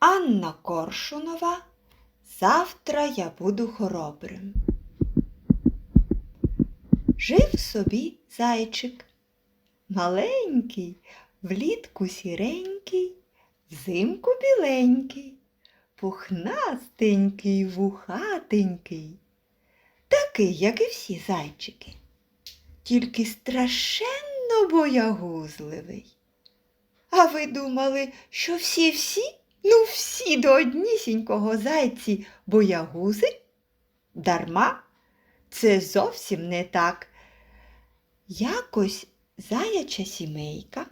Анна Коршунова. Завтра я буду хоробрим. Жив собі зайчик. Маленький, влітку сіренький, взимку біленький, пухнастенький, вухатенький, такий, як і всі зайчики, тільки страшенно боягузливий. А ви думали, що всі-всі, ну всі до однісінького зайці боягузи? Дарма? Це зовсім не так. Якось заяча сімейка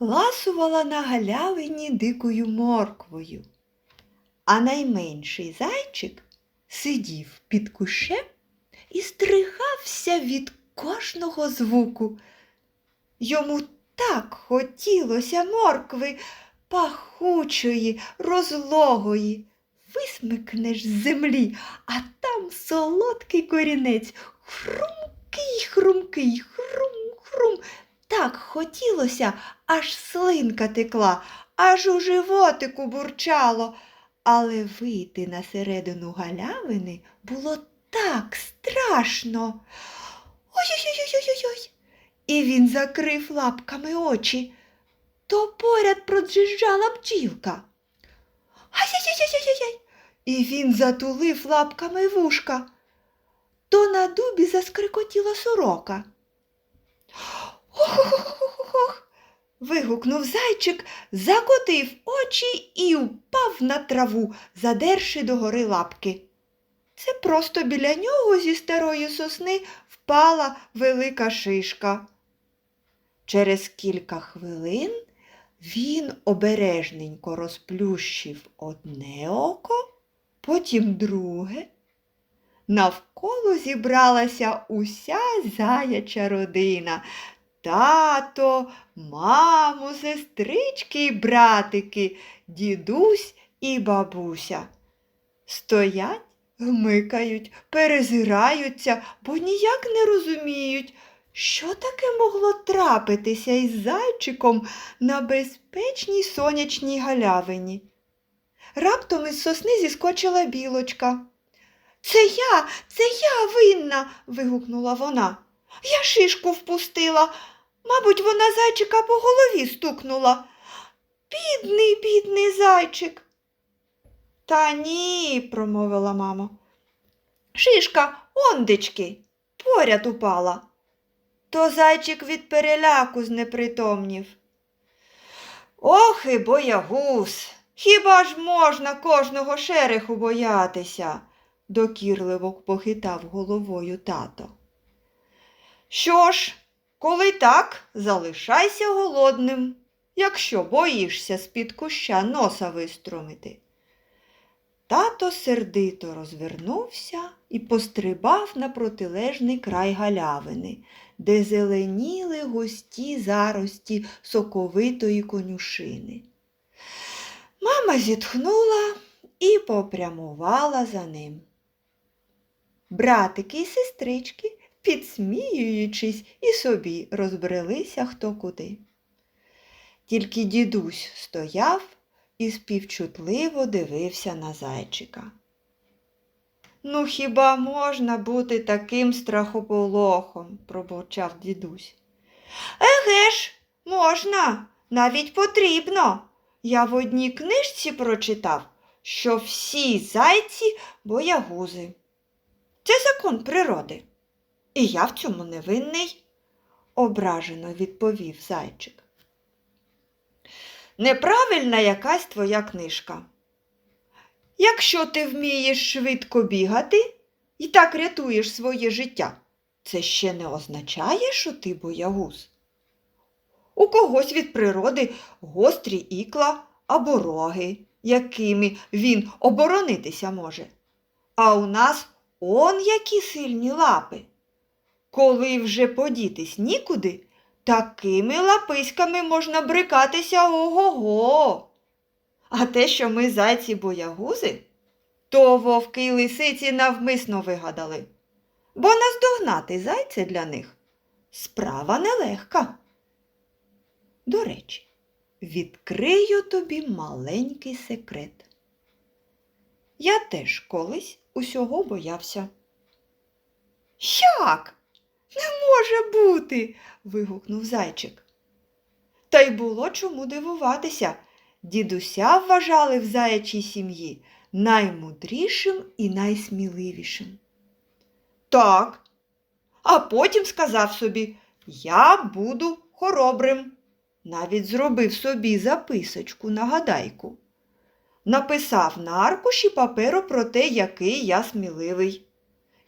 ласувала на галявині дикою морквою, а найменший зайчик сидів під кущем і стригався від кожного звуку. Йому так хотілося моркви пахучої, розлогої. Висмикнеш з землі, а там солодкий корінець, хрумкий, хрумкий, хрум-хрум. Так хотілося, аж слинка текла, аж у животику бурчало. Але вийти на середину галявини було так страшно. Ой-ой-ой-ой-ой. І він закрив лапками очі. То поряд проджижджала бджілка. Ай-яй-яй-яй-яй. І він затулив лапками вушка. То на дубі заскрикотіла сорока. Ох-ох-ох-ох-ох. вигукнув зайчик, закотив очі і впав на траву, задерши догори лапки. Це просто біля нього зі старої сосни впала велика шишка. Через кілька хвилин він обережненько розплющив одне око, потім друге. Навколо зібралася уся заяча родина. Тато, мамо, сестрички й братики, дідусь і бабуся. Стоять, гмикають, перезираються, бо ніяк не розуміють, що таке могло трапитися із зайчиком на безпечній сонячній галявині. Раптом із сосни зіскочила білочка. Це я, це я винна. вигукнула вона. Я шишку впустила. Мабуть, вона зайчика по голові стукнула. Бідний, бідний зайчик. Та ні, промовила мама. Шишка, ондечки, поряд упала. То зайчик від переляку знепритомнів. Ох і боягуз, хіба ж можна кожного шереху боятися? докірливо похитав головою тато. Що ж, коли так, залишайся голодним, якщо боїшся з-під куща носа виструмити. Тато сердито розвернувся і пострибав на протилежний край галявини, де зеленіли густі зарості соковитої конюшини. Мама зітхнула і попрямувала за ним. Братики і сестрички, підсміюючись, і собі розбрелися хто куди. Тільки дідусь стояв і співчутливо дивився на зайчика. Ну, хіба можна бути таким страхополохом? пробурчав дідусь. Еге ж, можна, навіть потрібно. Я в одній книжці прочитав, що всі зайці боягузи. Це закон природи. І я в цьому не винний, ображено відповів зайчик. Неправильна якась твоя книжка. Якщо ти вмієш швидко бігати і так рятуєш своє життя, це ще не означає, що ти боягуз. У когось від природи гострі ікла або роги, якими він оборонитися може. А у нас он які сильні лапи. Коли вже подітись нікуди, такими лаписьками можна брикатися ого-го. А те, що ми зайці боягузи, то вовки й лисиці навмисно вигадали. Бо наздогнати зайця для них справа нелегка. До речі, відкрию тобі маленький секрет. Я теж колись усього боявся. Як? Не може бути. вигукнув зайчик. Та й було чому дивуватися. Дідуся вважали в заячій сім'ї наймудрішим і найсміливішим. Так, а потім сказав собі, я буду хоробрим. Навіть зробив собі записочку нагадайку. Написав на аркуші паперу про те, який я сміливий.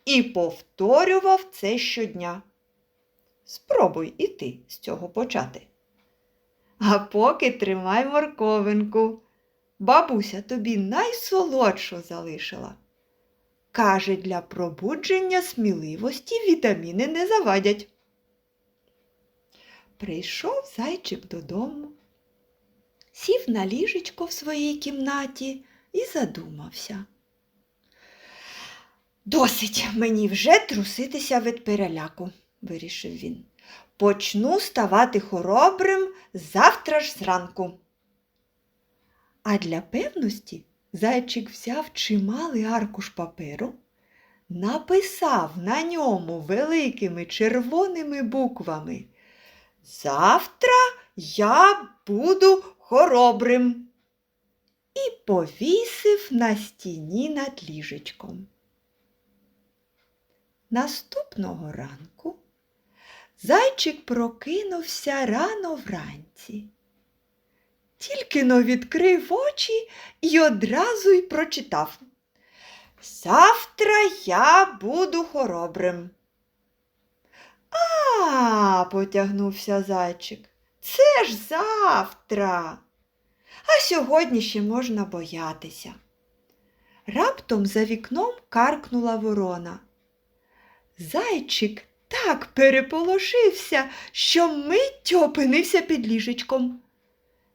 І повторював це щодня. Спробуй і ти з цього почати. А поки тримай морковинку. Бабуся тобі найсолодшу залишила. Каже, для пробудження сміливості вітаміни не завадять. Прийшов зайчик додому, сів на ліжечко в своїй кімнаті і задумався. Досить мені вже труситися від переляку, вирішив він. Почну ставати хоробрим завтра ж зранку. А для певності зайчик взяв чималий аркуш паперу, написав на ньому великими червоними буквами Завтра я буду хоробрим і повісив на стіні над ліжечком. Наступного ранку зайчик прокинувся рано вранці. Тільки но відкрив очі і одразу й прочитав. Завтра я буду хоробрим. А, потягнувся зайчик. Це ж завтра. А сьогодні ще можна боятися. Раптом за вікном каркнула ворона. Зайчик так переполошився, що миттю опинився під ліжечком.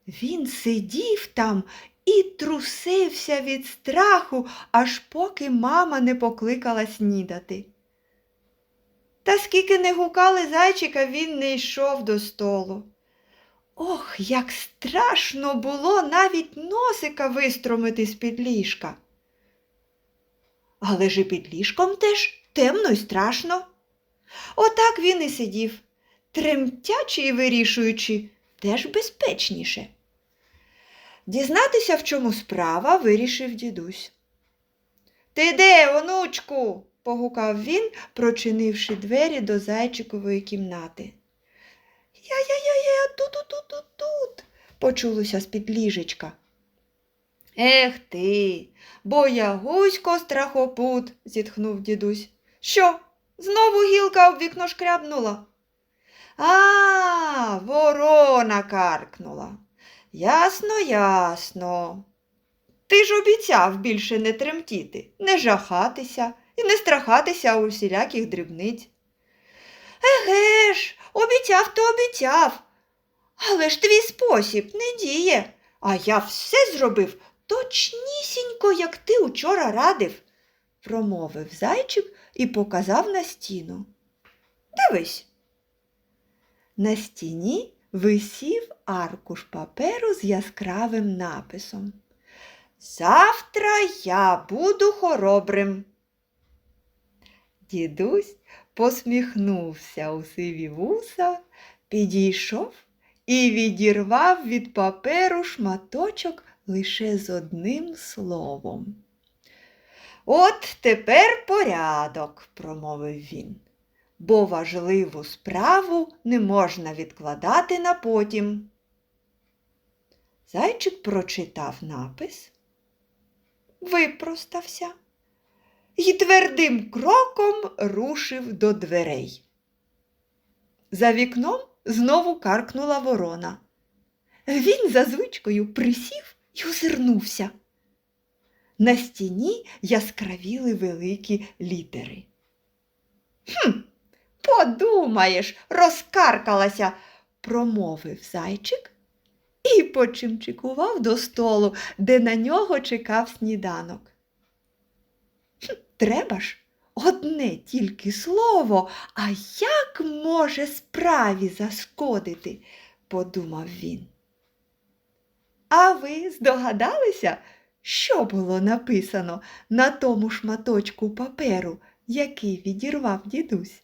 Він сидів там і трусився від страху, аж поки мама не покликала снідати. Та скільки не гукали зайчика, він не йшов до столу. Ох, як страшно було навіть носика вистромити з-під ліжка. Але ж і під ліжком теж темно й страшно. Отак він і сидів, тремтячи і вирішуючи, де ж безпечніше. Дізнатися, в чому справа, вирішив дідусь. Ти де, онучку? погукав він, прочинивши двері до зайчикової кімнати. Я-я-я-я, тут-тут-тут-тут, почулося з-під ліжечка. Ех ти, боягусько страхопут, зітхнув дідусь. Що, знову гілка об вікно шкрябнула? А, ворона каркнула. Ясно, ясно. Ти ж обіцяв більше не тремтіти, не жахатися і не страхатися усіляких дрібниць. Еге ж, обіцяв то обіцяв. Але ж твій спосіб не діє, а я все зробив точнісінько, як ти учора радив, промовив зайчик і показав на стіну. Дивись. На стіні висів аркуш паперу з яскравим написом. Завтра я буду хоробрим. Дідусь посміхнувся у сиві вуса, підійшов і відірвав від паперу шматочок лише з одним словом. От тепер порядок, промовив він, бо важливу справу не можна відкладати на потім. Зайчик прочитав напис, випростався і твердим кроком рушив до дверей. За вікном знову каркнула ворона. Він за звичкою присів і озирнувся. На стіні яскравіли великі літери. Хм, подумаєш, розкаркалася, промовив зайчик і почимчикував до столу, де на нього чекав сніданок. Хм, треба ж одне тільки слово, а як може справі зашкодити, подумав він. А ви здогадалися, що було написано на тому шматочку паперу, який відірвав дідусь?